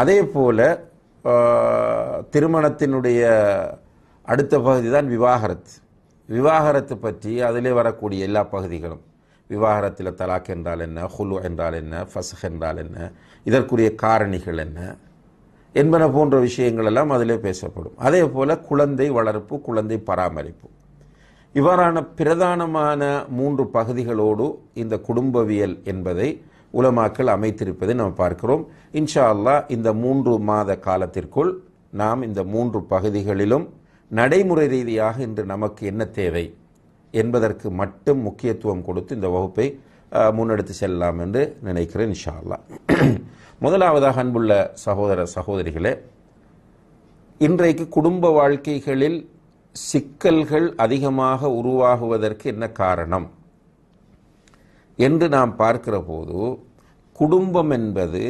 அதே போல திருமணத்தினுடைய அடுத்த பகுதி தான் விவாகரத்து. விவாகரத்து பற்றி அதிலே வரக்கூடிய எல்லா பகுதிகளும் விவாகரத்தில் தலாக் என்றால் என்ன ஹுலு என்றால் என்ன ஃபசஹ் என்றால் என்ன இதற்குரிய காரணிகள் என்ன என்பன போன்ற விஷயங்கள் எல்லாம் அதிலே பேசப்படும். அதே போல் குழந்தை வளர்ப்பு குழந்தை பராமரிப்பு. இவ்வாறான பிரதானமான மூன்று பகுதிகளோடு இந்த குடும்பவியல் என்பதை உலமாக்கள் அமைத்திருப்பதை நாம் பார்க்கிறோம். இன்ஷா அல்லாஹ் இந்த மூன்று மாத காலத்திற்குள் நாம் இந்த மூன்று பகுதிகளிலும் நடைமுறை ரீதியாக இன்று நமக்கு என்ன தேவை என்பதற்கு மட்டும் முக்கியத்துவம் கொடுத்து இந்த வகுப்பை முன்னெடுத்து செல்லலாம் என்று நினைக்கிறேன் இன்ஷா அல்லாஹ் முதலாவதாக அன்புள்ள சகோதர சகோதரிகளே இன்றைக்கு குடும்ப வாழ்க்கைகளில் சிக்கல்கள் அதிகமாக உருவாகுவதற்கு என்ன காரணம்? என்று நாம் பார்க்கிற போது குடும்பம் என்பது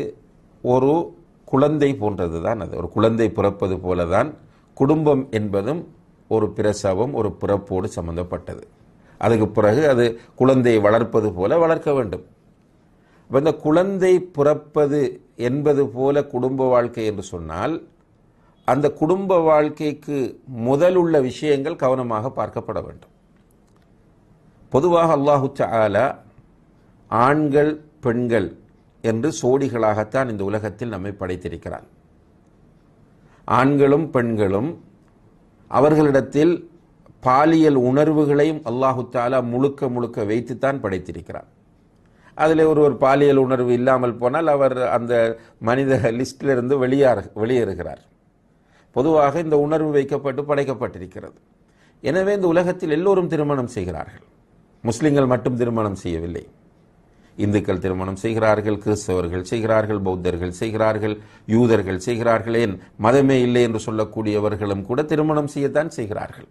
ஒரு குழந்தை போன்றது தான் அது. ஒரு குழந்தை பிறப்பது போல தான் குடும்பம் என்பதும் ஒரு பிரசவம் ஒரு பிறப்போடு சம்பந்தப்பட்டது. அதுக்கு பிறகு அது குழந்தையை வளர்ப்பது போல வளர்க்க வேண்டும். இப்போ இந்த குழந்தை பிறப்பது என்பது போல குடும்ப வாழ்க்கை என்று சொன்னால் அந்த குடும்ப வாழ்க்கைக்கு முதலுள்ள விஷயங்கள் கவனமாக பார்க்கப்பட வேண்டும். பொதுவாக அல்லாஹு ஆலா ஆண்கள் பெண்கள் என்று சோடிகளாகத்தான் இந்த உலகத்தில் நம்மை படைத்திருக்கிறார். ஆண்களும் பெண்களும் அவர்களிடத்தில் பாலியல் உணர்வுகளையும் அல்லாஹு தாலா முழுக்க முழுக்க வைத்துத்தான் படைத்திருக்கிறார். அதில் ஒரு ஒரு பாலியல் உணர்வு இல்லாமல் போனால் அவர் அந்த மனித லிஸ்டிலிருந்து வெளியாறு வெளியேறுகிறார். பொதுவாக இந்த உணர்வு வைக்கப்பட்டு படைக்கப்பட்டிருக்கிறது. எனவே இந்த உலகத்தில் எல்லோரும் திருமணம் செய்கிறார்கள். முஸ்லிம்கள் மட்டும் திருமணம் செய்யவில்லை. இந்துக்கள் திருமணம் செய்கிறார்கள் கிறிஸ்தவர்கள் செய்கிறார்கள் பௌத்தர்கள் செய்கிறார்கள் யூதர்கள் செய்கிறார்கள். ஏன்? மதமே இல்லை என்று சொல்லக்கூடியவர்களும் கூட திருமணம் செய்யத்தான் செய்கிறார்கள்.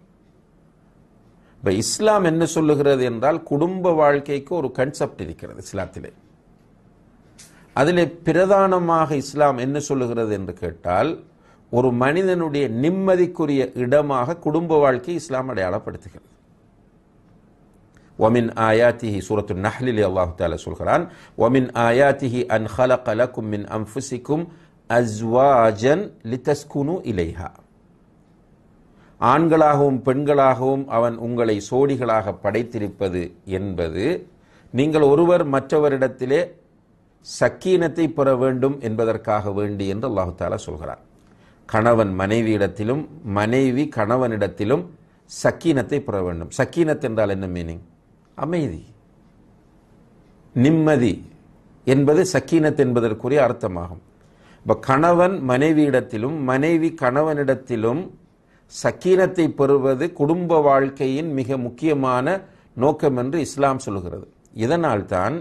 இப்ப இஸ்லாம் என்ன சொல்லுகிறது என்றால் குடும்ப வாழ்க்கைக்கு ஒரு கன்செப்ட் இருக்கிறது இஸ்லாத்திலே. அதிலே பிரதானமாக இஸ்லாம் என்ன சொல்லுகிறது என்று கேட்டால் ஒரு மனிதனுடைய நிம்மதிக்குரிய இடமாக குடும்ப வாழ்க்கை இஸ்லாம் அடையாளப்படுத்துகிறது. ஒமின் ஆயாத்திஹி சூரத்து நஹ்லில் அல்லாஹு தாலா சொல்கிறான் ஒமின் ஆயாத்திஹி அன் ஹலக் அலக்கும் மின் அம்ஃபுசிக்கும் அஸ்வாஜன் லித்தஸ்குனு இலைஹா ஆண்களாகவும் பெண்களாகவும் அவன் உங்களை சோடிகளாக படைத்திருப்பது என்பது நீங்கள் ஒருவர் மற்றவரிடத்திலே சக்கீனத்தை பெற வேண்டும் என்பதற்காக வேண்டி என்று அல்லாஹு தாலா சொல்கிறார் கணவன் மனைவியிடத்திலும் மனைவி கணவனிடத்திலும் சக்கீனத்தை பெற வேண்டும். சக்கீனத் என்றால் என்ன மீனிங் அமைதி நிம்மதி என்பது சக்கீனத் என்பதற்குரிய அர்த்தமாகும். இப்போ கணவன் மனைவியிடத்திலும் மனைவி கணவனிடத்திலும் சக்கீனத்தை பெறுவது குடும்ப வாழ்க்கையின் மிக முக்கியமான நோக்கம் என்று இஸ்லாம் சொல்கிறது இதனால்தான்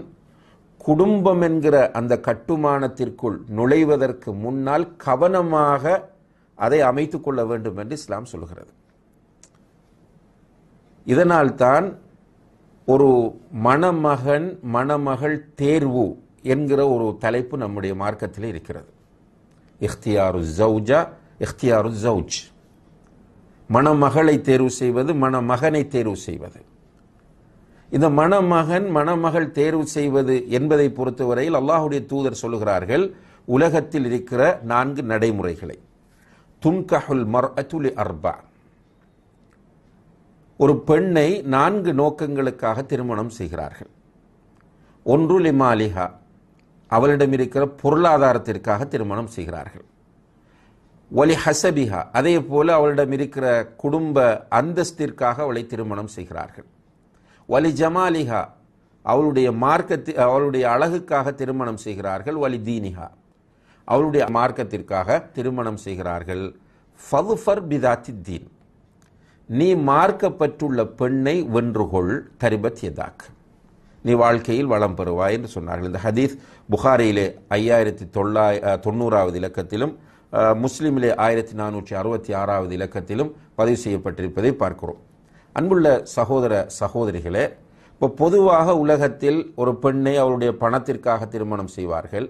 குடும்பம் என்கிற அந்த கட்டுமானத்திற்குள் நுழைவதற்கு முன்னால் கவனமாக அதை அமைத்துக்கொள்ள வேண்டும் என்று இஸ்லாம் சொல்கிறது இதனால்தான் ஒரு மணமகன் மணமகள் தேர்வு என்கிற ஒரு தலைப்பு நம்முடைய மார்க்கத்தில் இருக்கிறது. இஃப்தியாரு ஜவுஜா இஃப்தியாரு ஜவுஜ் மணமகளை தேர்வு செய்வது மணமகனை தேர்வு செய்வது. இந்த மணமகன் மணமகள் தேர்வு செய்வது என்பதை பொறுத்தவரையில் அல்லாஹுடைய தூதர் சொல்லுகிறார்கள் உலகத்தில் இருக்கிற நான்கு நடைமுறைகளை. துன்கஹுல் மர் அத்துலி அர்பா. ஒரு பெண்ணை நான்கு நோக்கங்களுக்காக திருமணம் செய்கிறார்கள். ஒன்று லிமாலிஹா அவளிடம் இருக்கிற பொருளாதாரத்திற்காக திருமணம் செய்கிறார்கள். ஒலி ஹசபிஹா அதே போல அவளிடம் இருக்கிற குடும்ப அந்தஸ்திற்காக அவளை திருமணம் செய்கிறார்கள். வலி ஜமாலிஹா அவளுடைய மார்க்கத்தி அவளுடைய அழகுக்காக திருமணம் செய்கிறார்கள். வலி தீனிஹா அவளுடைய மார்க்கத்திற்காக திருமணம் செய்கிறார்கள். ஃபவுஃபர் பிதாத்தி தீன். நீ மார்க்கப்பட்டுள்ள பெண்ணை வென்றுகொள் தரிபத் யதாக். நீ வாழ்க்கையில் வளம் பெறுவாய் என்று சொன்னார்கள். இந்த ஹதீஸ் புகாரியிலே ஐயாயிரத்தி தொள்ளாய் தொண்ணூறாவது இலக்கத்திலும் முஸ்லீமிலே ஆயிரத்தி நானூற்றி அறுபத்தி ஆறாவது இலக்கத்திலும் பதிவு செய்யப்பட்டிருப்பதை பார்க்கிறோம். அன்புள்ள சகோதர சகோதரிகளே இப்போ பொதுவாக உலகத்தில் ஒரு பெண்ணை அவளுடைய பணத்திற்காக திருமணம் செய்வார்கள்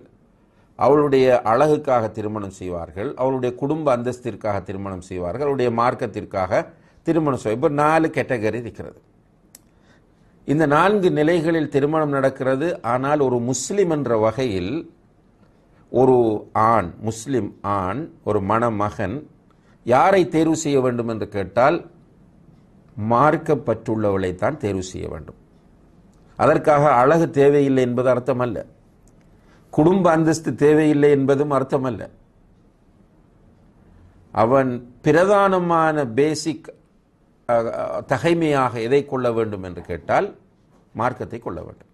அவளுடைய அழகுக்காக திருமணம் செய்வார்கள் அவளுடைய குடும்ப அந்தஸ்திற்காக திருமணம் செய்வார்கள் அவளுடைய மார்க்கத்திற்காக திருமணம் செய்வார் இப்போ நாலு கேட்டகரி இருக்கிறது. இந்த நான்கு நிலைகளில் திருமணம் நடக்கிறது. ஆனால் ஒரு முஸ்லீம் என்ற வகையில் ஒரு ஆண் முஸ்லிம் ஆண் ஒரு மணமகன் யாரை தேர்வு செய்ய வேண்டும் என்று கேட்டால் மார்க்கப்பட்டுள்ளவளைத்தான் தேர்வு செய்ய வேண்டும். அதற்காக அழகு தேவையில்லை என்பது அர்த்தமல்ல. குடும்ப அந்தஸ்து தேவையில்லை என்பதும் அர்த்தமல்ல. அவன் பிரதானமான பேசிக் தகைமையாக எதை கொள்ள வேண்டும் என்று கேட்டால் மார்க்கத்தை கொள்ள வேண்டும்.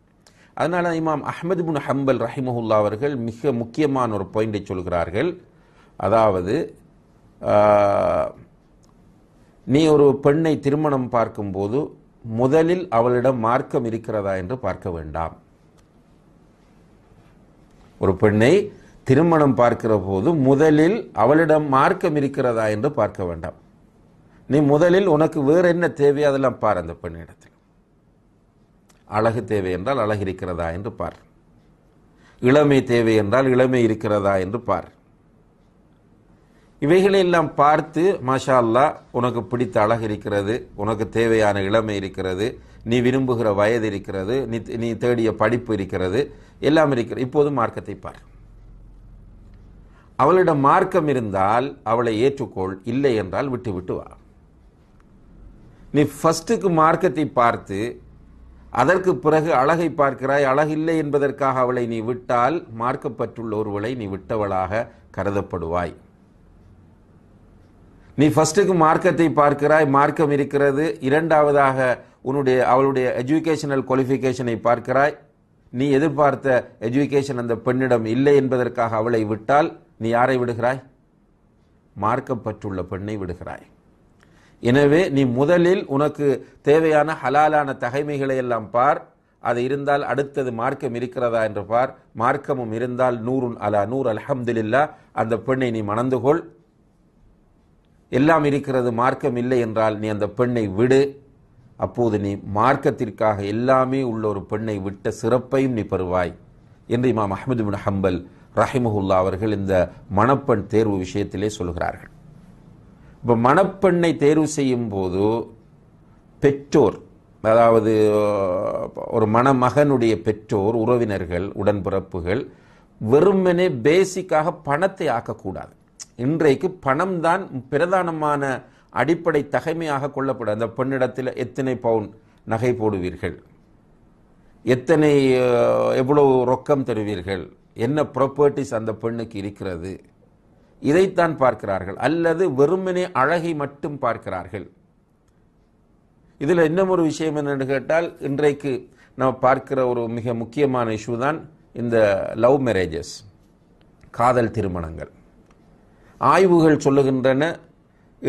அதனால இமாம் அஹமது பின் ஹம்பல் ரஹிமஹுல்லா அவர்கள் மிக முக்கியமான ஒரு பாயிண்டை சொல்கிறார்கள். அதாவது நீ ஒரு பெண்ணை திருமணம் பார்க்கும்போது முதலில் அவளிடம் மார்க்கம் இருக்கிறதா என்று பார்க்க வேண்டாம். ஒரு பெண்ணை திருமணம் பார்க்கிற போது முதலில் அவளிடம் மார்க்கம் இருக்கிறதா என்று பார்க்க வேண்டாம். நீ முதலில் உனக்கு வேறு என்ன தேவை? அதெல்லாம் பார் அந்த பெண்ணிடத்தில். அழகு தேவை என்றால் அழகு இருக்கிறதா என்று பார். இளமை தேவை என்றால் இளமை இருக்கிறதா என்று பார். இவைகளை எல்லாம் பார்த்து மாஷா அல்லா உனக்கு பிடித்த அழகு இருக்கிறது உனக்கு தேவையான இளமை இருக்கிறது நீ விரும்புகிற வயது இருக்கிறது நீ நீ தேடிய படிப்பு இருக்கிறது எல்லாம் இருக்கிறது இப்போது மார்க்கத்தை பார். அவளிடம் மார்க்கம் இருந்தால் அவளை ஏற்றுக்கொள் இல்லை என்றால் விட்டு விட்டு வா. நீ ஃபர்ஸ்ட்டுக்கு மார்க்கத்தை பார்த்து அதற்கு பிறகு அழகை பார்க்கிறாய் அழகில்லை என்பதற்காக அவளை நீ விட்டால் மார்க்கப்பட்டுள்ள ஒருவளை நீ விட்டவளாக கருதப்படுவாய். நீ ஃபர்ஸ்ட்டுக்கு மார்க்கத்தை பார்க்கிறாய் மார்க்கம் இருக்கிறது இரண்டாவதாக உன்னுடைய அவளுடைய எஜுகேஷனல் குவாலிஃபிகேஷனை பார்க்கிறாய். நீ எதிர்பார்த்த எஜுகேஷன் அந்த பெண்ணிடம் இல்லை என்பதற்காக அவளை விட்டால் நீ யாரை விடுகிறாய்? மார்க்கப்பட்டுள்ள பெண்ணை விடுகிறாய். எனவே நீ முதலில் உனக்கு தேவையான ஹலாலான தகைமைகளை எல்லாம் பார். அது இருந்தால் அடுத்தது மார்க்கம் இருக்கிறதா என்று பார். மார்க்கமும் இருந்தால் நூறுன் அலா நூர் அல்ஹம்துலில்லா. அந்த பெண்ணை நீ மணந்து கொள். எல்லாம் இருக்கிறது மார்க்கம் இல்லை என்றால் நீ அந்த பெண்ணை விடு. அப்போது நீ மார்க்கத்திற்காக எல்லாமே உள்ள ஒரு பெண்ணை விட்ட சிறப்பையும் நீ பெறுவாய். என்று இமாம் அஹமது பின் ஹம்பல் ரஹிமஹுல்லா அவர்கள் இந்த மணப்பெண் தேர்வு விஷயத்திலே சொல்கிறார்கள். இப்போ மணப்பெண்ணை தேர்வு செய்யும் போது பெற்றோர் அதாவது ஒரு மணமகனுடைய பெற்றோர் உறவினர்கள் உடன்பிறப்புகள் வெறுமனே பேசிக்காக பணத்தை ஆக்கக்கூடாது. இன்றைக்கு பணம் தான் பிரதானமான அடிப்படை தகைமையாக கொள்ளப்படும். அந்த பெண்ணிடத்தில் எத்தனை பவுன் நகை போடுவீர்கள்? எத்தனை எவ்வளவு ரொக்கம் தருவீர்கள்? என்ன ப்ராப்பர்ட்டிஸ் அந்த பெண்ணுக்கு இருக்கிறது? இதைத்தான் பார்க்கிறார்கள். அல்லது வெறுமனே அழகை மட்டும் பார்க்கிறார்கள். இதில் இன்னும் ஒரு விஷயம் என்னென்னு கேட்டால் இன்றைக்கு நம்ம பார்க்கிற ஒரு மிக முக்கியமான இஷ்யூ தான் இந்த லவ் மேரேஜஸ் காதல் திருமணங்கள். ஆய்வுகள் சொல்லுகின்றன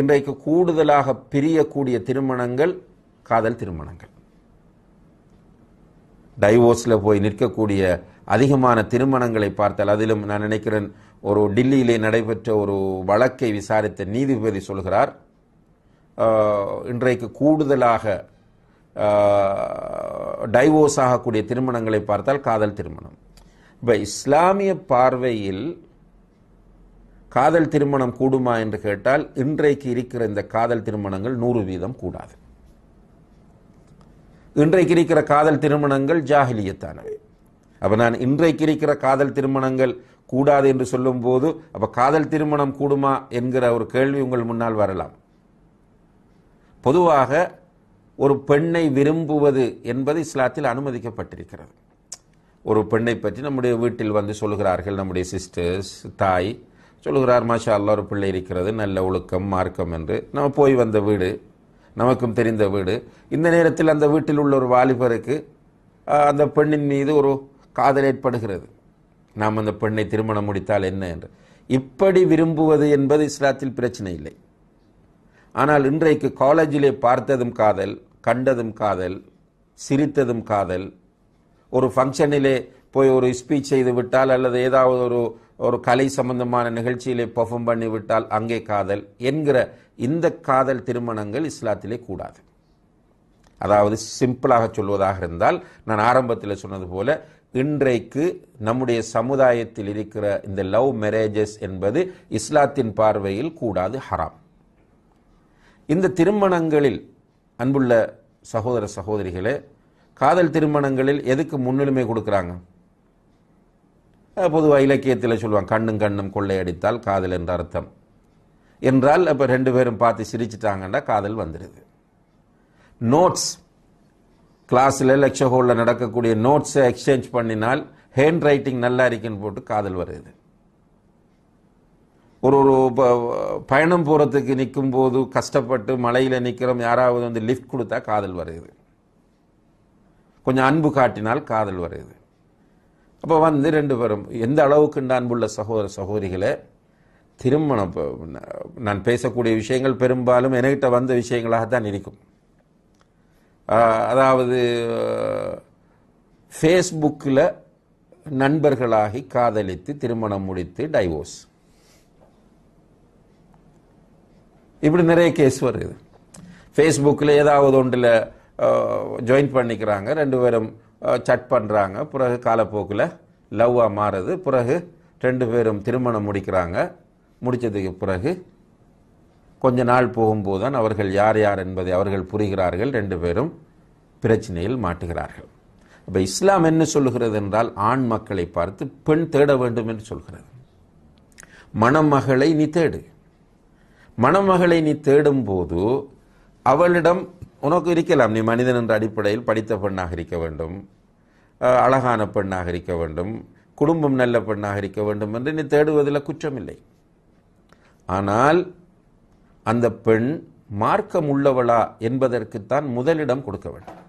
இன்றைக்கு கூடுதலாக பிரியக்கூடிய திருமணங்கள் காதல் திருமணங்கள். டைவோர்ஸில் போய் நிற்கக்கூடிய அதிகமான திருமணங்களை பார்த்தால் அதிலும் நான் நினைக்கிறேன் ஒரு டில்லியிலே நடைபெற்ற ஒரு வழக்கை விசாரித்த நீதிபதி சொல்கிறார் இன்றைக்கு கூடுதலாக டைவோர்ஸ் ஆகக்கூடிய திருமணங்களை பார்த்தால் காதல் திருமணம். இப்போ இஸ்லாமிய பார்வையில் காதல் திருமணம் கூடுமா என்று கேட்டால் இன்றைக்கு இருக்கிற இந்த காதல் திருமணங்கள் நூறு வீதம் கூடாது. இன்றைக்கு இருக்கிற காதல் திருமணங்கள் ஜாகிலியத்தானவை. அப்போ நான் இன்றைக்கு இருக்கிற காதல் திருமணங்கள் கூடாது என்று சொல்லும்போது அப்போ காதல் திருமணம் கூடுமா என்கிற ஒரு கேள்வி உங்கள் முன்னால் வரலாம். பொதுவாக ஒரு பெண்ணை விரும்புவது என்பது இஸ்லாத்தில் அனுமதிக்கப்பட்டிருக்கிறது. ஒரு பெண்ணை பற்றி நம்முடைய வீட்டில் வந்து சொல்கிறார்கள் நம்முடைய சிஸ்டர்ஸ் தாய் சொல்லுகிறார் மாஷா அல்லா ஒரு பிள்ளை இருக்கிறது நல்ல ஒழுக்கம் மார்க்கம் என்று. நம்ம போய் வந்த வீடு நமக்கும் தெரிந்த வீடு. இந்த நேரத்தில் அந்த வீட்டில் உள்ள ஒரு வாலிபருக்கு அந்த பெண்ணின் மீது ஒரு காதல் ஏற்படுகிறது நாம் அந்த பெண்ணை திருமணம் முடித்தால் என்ன என்று. இப்படி விரும்புவது என்பது இஸ்லாத்தில் பிரச்சனை இல்லை. ஆனால் இன்றைக்கு காலேஜிலே பார்த்ததும் காதல் கண்டதும் காதல் சிரித்ததும் காதல் ஒரு ஃபங்க்ஷனிலே போய் ஒரு ஸ்பீச் செய்து விட்டால் அல்லது ஏதாவது ஒரு ஒரு கலை சம்பந்தமான நிகழ்ச்சியிலே பர்ஃபார்ம் பண்ணி விட்டால் அங்கே காதல் என்கிற இந்த காதல் திருமணங்கள் இஸ்லாத்திலே கூடாது. அதாவது சிம்பிளாக சொல்வதாக இருந்தால் நான் ஆரம்பத்தில் சொன்னது போல இன்றைக்கு நம்முடைய சமுதாயத்தில் இருக்கிற இந்த லவ் மேரேஜஸ் என்பது இஸ்லாத்தின் பார்வையில் கூடாது ஹராம். இந்த திருமணங்களில் அன்புள்ள சகோதர சகோதரிகளே காதல் திருமணங்களில் எதுக்கு முன்னுரிமை கொடுக்குறாங்க? பொதுவாக இலக்கியத்தில் சொல்லுவாங்க கண்ணும் கண்ணும் கொள்ளையடித்தால் காதல் என்ற அர்த்தம். என்றால் அப்போ ரெண்டு பேரும் பார்த்து சிரிச்சிட்டாங்கன்னா காதல் வந்துடுது நோட்ஸ் கிளாஸில் லெக்சர் ஹோலில் நடக்கக்கூடிய நோட்ஸை எக்ஸ்சேஞ்ச் பண்ணினால் ஹேண்ட் ரைட்டிங் நல்லா இருக்குன்னு போட்டு காதல் வருது. ஒரு ஒரு ப- பயணம் போகிறதுக்கு நிற்கும் போது கஷ்டப்பட்டு மலையில் நிற்கிறோம் யாராவது வந்து லிஃப்ட் கொடுத்தா காதல் வருது. கொஞ்சம் அன்பு காட்டினால் காதல் வருது. அப்போ வந்து ரெண்டு பேரும் எந்த அளவுக்கு அன்புள்ள சகோதர சகோதரிகளை திருமணம் இப்போ நான் பேசக்கூடிய விஷயங்கள் பெரும்பாலும் என்கிட்ட வந்த விஷயங்களாக தான் இருக்கும். அதாவது ஃபேஸ்புக்கில் நண்பர்களாகி காதலித்து திருமணம் முடித்து டைவோர்ஸ் இப்படி நிறைய கேஸ் வருது. ஃபேஸ்புக்கில் ஏதாவது ஒன்றில் ஜாயின் பண்ணிக்கிறாங்க ரெண்டு பேரும் சட் பண்ணுறாங்க பிறகு காலப்போக்கில் லவ்வாக மாறுது. பிறகு ரெண்டு பேரும் திருமணம் முடிக்கிறாங்க. முடித்ததுக்கு பிறகு கொஞ்ச நாள் போகும்போது தான் அவர்கள் யார் யார் என்பதை அவர்கள் புரிகிறார்கள். ரெண்டு பேரும் பிரச்சனையில் மாட்டுகிறார்கள். இப்போ இஸ்லாம் என்ன சொல்லுகிறது என்றால் ஆண் மக்களை பார்த்து பெண் தேட வேண்டும் என்று சொல்கிறது. மணமகளை நீ தேடு. மணமகளை நீ தேடும் போது அவளிடம் உனக்கு இருக்கலாம் நீ மனிதன் என்ற அடிப்படையில் படித்த பெண்ணாக இருக்க வேண்டும் அழகான பெண்ணாக இருக்க வேண்டும் குடும்பம் நல்ல பெண்ணாக இருக்க வேண்டும் என்று நீ தேடுவதில் குற்றமில்லை. ஆனால் அந்த பெண் மார்க்கம் உள்ளவளா என்பதற்குத்தான் முதலிடம் கொடுக்க வேண்டும்.